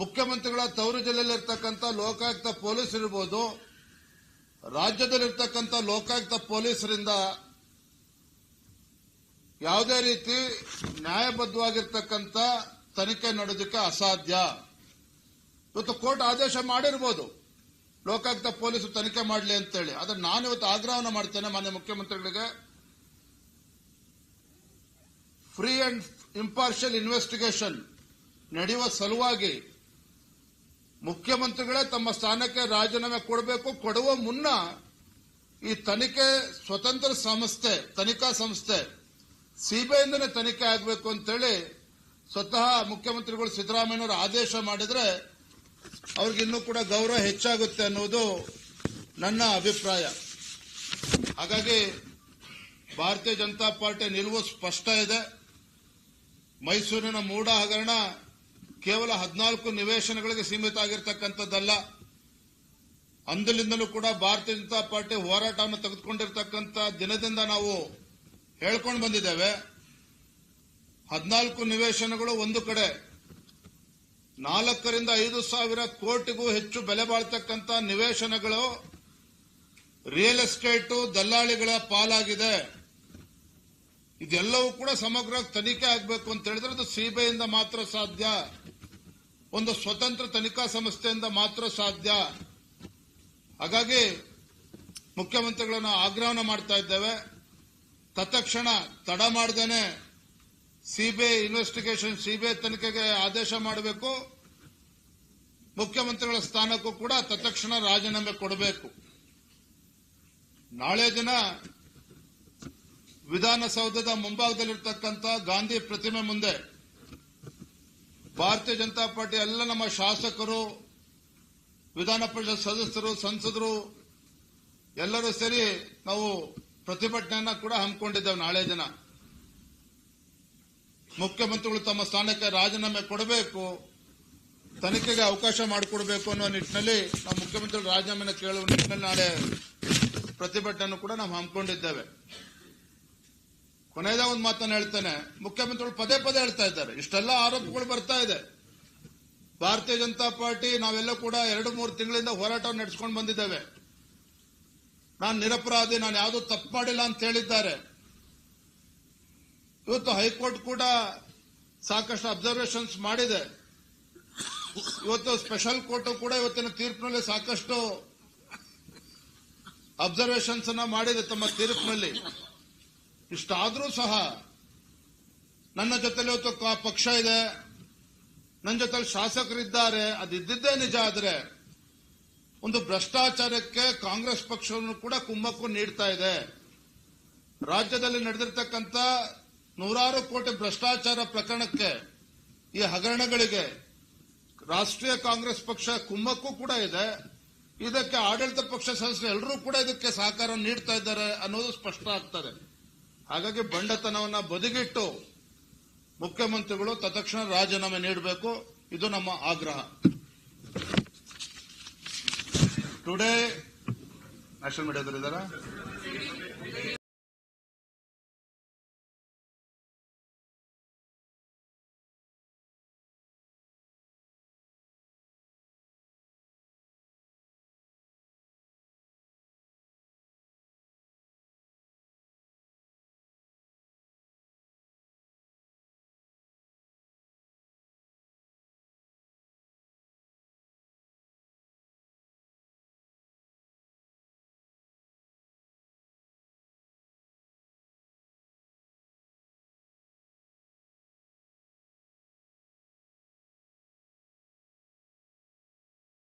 ಮುಖ್ಯಮಂತ್ರಿಗಳ ತವರು ಜಿಲ್ಲೆಯಲ್ಲಿರ್ತಕ್ಕಂಥ ಲೋಕಾಯುಕ್ತ ಪೊಲೀಸ್ ಇರ್ಬೋದು, ರಾಜ್ಯದಲ್ಲಿರ್ತಕ್ಕಂಥ ಲೋಕಾಯುಕ್ತ ಪೊಲೀಸರಿಂದ ಯಾವುದೇ ರೀತಿ ನ್ಯಾಯಬದ್ಧವಾಗಿರ್ತಕ್ಕಂಥ ತನಿಖೆ ನಡೆದಕ್ಕೆ ಅಸಾಧ್ಯ. ಇವತ್ತು ಕೋರ್ಟ್ ಆದೇಶ ಮಾಡಿರ್ಬೋದು, ಲೋಕಾಯುಕ್ತ ಪೊಲೀಸರು ತನಿಖೆ ಮಾಡಲಿ ಅಂತೇಳಿ. ಆದರೆ ನಾನು ಇವತ್ತು ಆಗ್ರಹವನ್ನು ಮಾಡ್ತೇನೆ ಮಾನ್ಯ ಮುಖ್ಯಮಂತ್ರಿಗಳಿಗೆ. ಫ್ರೀ ಅಂಡ್ ಇಂಪಾರ್ಷಿಯಲ್ ಇನ್ವೆಸ್ಟಿಗೇಷನ್ ನಡೆಯುವ ಸಲುವಾಗಿ ಮುಖ್ಯಮಂತ್ರಿಗಳೇ ತಮ್ಮ ಸ್ಥಾನಕ್ಕೆ ರಾಜೀನಾಮೆ ಕೊಡಬೇಕು, ಕೊಡುವ ಮುನ್ನ ಈ ತನಿಖೆ ಸ್ವತಂತ್ರ ಸಂಸ್ಥೆ, ತನಿಖಾ ಸಂಸ್ಥೆ, ಸಿಬಿಐಯಿಂದನೇ ತನಿಖೆ ಆಗಬೇಕು ಅಂತೇಳಿ ಸ್ವತಃ ಮುಖ್ಯಮಂತ್ರಿಗಳು ಸಿದ್ದರಾಮಯ್ಯನವರು ಆದೇಶ ಮಾಡಿದ್ರೆ ಅವ್ರಿಗೆ ಇನ್ನೂ ಕೂಡ ಗೌರವ ಹೆಚ್ಚಾಗುತ್ತೆ ಅನ್ನೋದು ನನ್ನ ಅಭಿಪ್ರಾಯ. ಹಾಗಾಗಿ ಭಾರತೀಯ ಜನತಾ ಪಾರ್ಟಿ ನಿಲುವು ಸ್ಪಷ್ಟ ಇದೆ. ಮೈಸೂರಿನ ಮೂಡ ಹಗರಣ ಕೇವಲ ಹದಿನಾಲ್ಕು ನಿವೇಶನಗಳಿಗೆ ಸೀಮಿತ ಆಗಿರ್ತಕ್ಕಂಥದ್ದಲ್ಲ. ಅಂದಲಿಂದಲೂ ಕೂಡ ಭಾರತೀಯ ಜನತಾ ಪಾರ್ಟಿ ಹೋರಾಟವನ್ನು ತೆಗೆದುಕೊಂಡಿರ್ತಕ್ಕಂಥ ದಿನದಿಂದ ನಾವು ಹೇಳ್ಕೊಂಡು ಬಂದಿದ್ದೇವೆ. ಹದಿನಾಲ್ಕು ನಿವೇಶನಗಳು ಒಂದು ಕಡೆ. ನಾಲ್ಕರಿಂದ ಐದು ಸಾವಿರ ಕೋಟಿಗೂ ಹೆಚ್ಚು ಬೆಲೆ ಬಾಳ್ತಕ್ಕಂಥ ನಿವೇಶನಗಳು ರಿಯಲ್ ಎಸ್ಟೇಟು ದಲ್ಲಾಳಿಗಳ ಪಾಲಾಗಿದೆ. ಇದೆಲ್ಲವೂ ಕೂಡ ಸಮಗ್ರ ತನಿಖೆ ಆಗಬೇಕು ಅಂತ ಹೇಳಿದ್ರೆ ಅದು ಸಿಬಿಐಯಿಂದ ಮಾತ್ರ ಸಾಧ್ಯ. ಒಂದು ಸ್ವತಂತ್ರ ತನಿಖಾ ಸಂಸ್ಥೆಯಿಂದ ಮಾತ್ರ ಸಾಧ್ಯ. ಹಾಗಾಗಿ ಮುಖ್ಯಮಂತ್ರಿಗಳನ್ನು ಆಗ್ರಹನ ಮಾಡ್ತಾ ಇದ್ದೇವೆ. ತತ್ಕ್ಷಣ ತಡ ಮಾಡದೇನೆ ಸಿಬಿಐ ಇನ್ವೆಸ್ಟಿಗೇಷನ್ ಸಿಬಿಐ ತನಿಖೆಗೆ ಆದೇಶ ಮಾಡಬೇಕು. ಮುಖ್ಯಮಂತ್ರಿಗಳ ಸ್ಥಾನಕ್ಕೂ ಕೂಡ ತತ್ಕ್ಷಣ ರಾಜೀನಾಮೆ ಕೊಡಬೇಕು. ನಾಳೆ ದಿನ ವಿಧಾನಸೌಧದ ಮುಂಭಾಗದಲ್ಲಿರ್ತಕ್ಕಂಥ ಗಾಂಧಿ ಪ್ರತಿಮೆ ಮುಂದೆ ಭಾರತೀಯ ಜನತಾ ಪಾರ್ಟಿ ಎಲ್ಲ ನಮ್ಮ ಶಾಸಕರು, ವಿಧಾನ ಪರಿಷತ್ ಸದಸ್ಯರು, ಸಂಸದರು, ಎಲ್ಲರೂ ಸೇರಿ ನಾವು ಪ್ರತಿಭಟನೆಯನ್ನ ಕೂಡ ಹಮ್ಮಿಕೊಂಡಿದ್ದೇವೆ ನಾಳೆ ದಿನ. ಮುಖ್ಯಮಂತ್ರಿಗಳು ತಮ್ಮ ಸ್ಥಾನಕ್ಕೆ ರಾಜೀನಾಮೆ ಕೊಡಬೇಕು, ತನಿಖೆಗೆ ಅವಕಾಶ ಮಾಡಿಕೊಡಬೇಕು ಅನ್ನೋ ನಿಟ್ಟಿನಲ್ಲಿ ನಾವು ಮುಖ್ಯಮಂತ್ರಿಗಳು ರಾಜೀನಾಮೆ ಕೇಳುವ ನಿಟ್ಟಿನಲ್ಲಿ ನಾಳೆ ಪ್ರತಿಭಟನೆಯನ್ನು ಕೂಡ ನಾವು ಹಮ್ಮಿಕೊಂಡಿದ್ದೇವೆ. ಕೊನೆಯದ ಒಂದು ಮಾತನ್ನು ಹೇಳ್ತೇನೆ. ಮುಖ್ಯಮಂತ್ರಿಗಳು ಪದೇ ಪದೇ ಹೇಳ್ತಾ ಇದ್ದಾರೆ. ಇಷ್ಟೆಲ್ಲ ಆರೋಪಗಳು ಬರ್ತಾ ಇದೆ. ಭಾರತೀಯ ಜನತಾ ಪಾರ್ಟಿ ನಾವೆಲ್ಲ ಕೂಡ ಎರಡು ಮೂರು ತಿಂಗಳಿಂದ ಹೋರಾಟ ನಡೆಸ್ಕೊಂಡು ಬಂದಿದ್ದೇವೆ. ನಾನು ನಿರಪರಾಧಿ, ನಾನು ಯಾವುದೂ ತಪ್ಪು ಮಾಡಿಲ್ಲ ಅಂತ ಹೇಳಿದ್ದಾರೆ. ಇವತ್ತು ಹೈಕೋರ್ಟ್ ಕೂಡ ಸಾಕಷ್ಟು ಅಬ್ಸರ್ವೇಷನ್ಸ್ ಮಾಡಿದೆ. ಇವತ್ತು ಸ್ಪೆಷಲ್ ಕೋರ್ಟ್ ಕೂಡ ಇವತ್ತಿನ ತೀರ್ಪಿನಲ್ಲಿ ಸಾಕಷ್ಟು ಅಬ್ಸರ್ವೇಷನ್ಸ್ ಅನ್ನ ಮಾಡಿದೆ ತಮ್ಮ ತೀರ್ಪಿನಲ್ಲಿ. ಇಷ್ಟಾದ್ರೂ ಸಹ ನನ್ನ ಜೊತೆಲಿ ಇವತ್ತು ಪಕ್ಷ ಇದೆ. ನನ್ನ ಜೊತೆಲಿ ಶಾಸಕರಿದ್ದಾರೆ. ಅದಿದ್ದಿದ್ದೇ ನಿಜ ಆದರೆ ಒಂದು ಭ್ರಷ್ಟಾಚಾರಕ್ಕೆ ಕಾಂಗ್ರೆಸ್ ಪಕ್ಷವನ್ನು ಕೂಡ ಕುಮ್ಮಕ್ಕು ನೀಡ್ತಾ ಇದೆ. ರಾಜ್ಯದಲ್ಲಿ ನಡೆದಿರ್ತಕ್ಕಂಥ ನೂರಾರು ಕೋಟಿ ಭ್ರಷ್ಟಾಚಾರ ಪ್ರಕರಣಕ್ಕೆ ಈ ಹಗರಣಗಳಿಗೆ ರಾಷ್ಟ್ರೀಯ ಕಾಂಗ್ರೆಸ್ ಪಕ್ಷ ಕುಮ್ಮಕ್ಕು ಕೂಡ ಇದೆ. ಇದಕ್ಕೆ ಆಡಳಿತ ಪಕ್ಷ ಸದಸ್ಯರು ಎಲ್ಲರೂ ಕೂಡ ಇದಕ್ಕೆ ಸಹಕಾರ ನೀಡ್ತಾ ಇದ್ದಾರೆ ಅನ್ನೋದು ಸ್ಪಷ್ಟ ಆಗ್ತದೆ. ಹಾಗಾಗಿ ಬಂಡತನವನ್ನ ಬದಿಗಿಟ್ಟು ಮುಖ್ಯಮಂತ್ರಿಗಳು ತತ್ಕ್ಷಣ ರಾಜೀನಾಮೆ ನೀಡಬೇಕು. ಇದು ನಮ್ಮ ಆಗ್ರಹ. Today national ಮೀಡಿಯಾದಲ್ಲಿದ್ದಾರಾ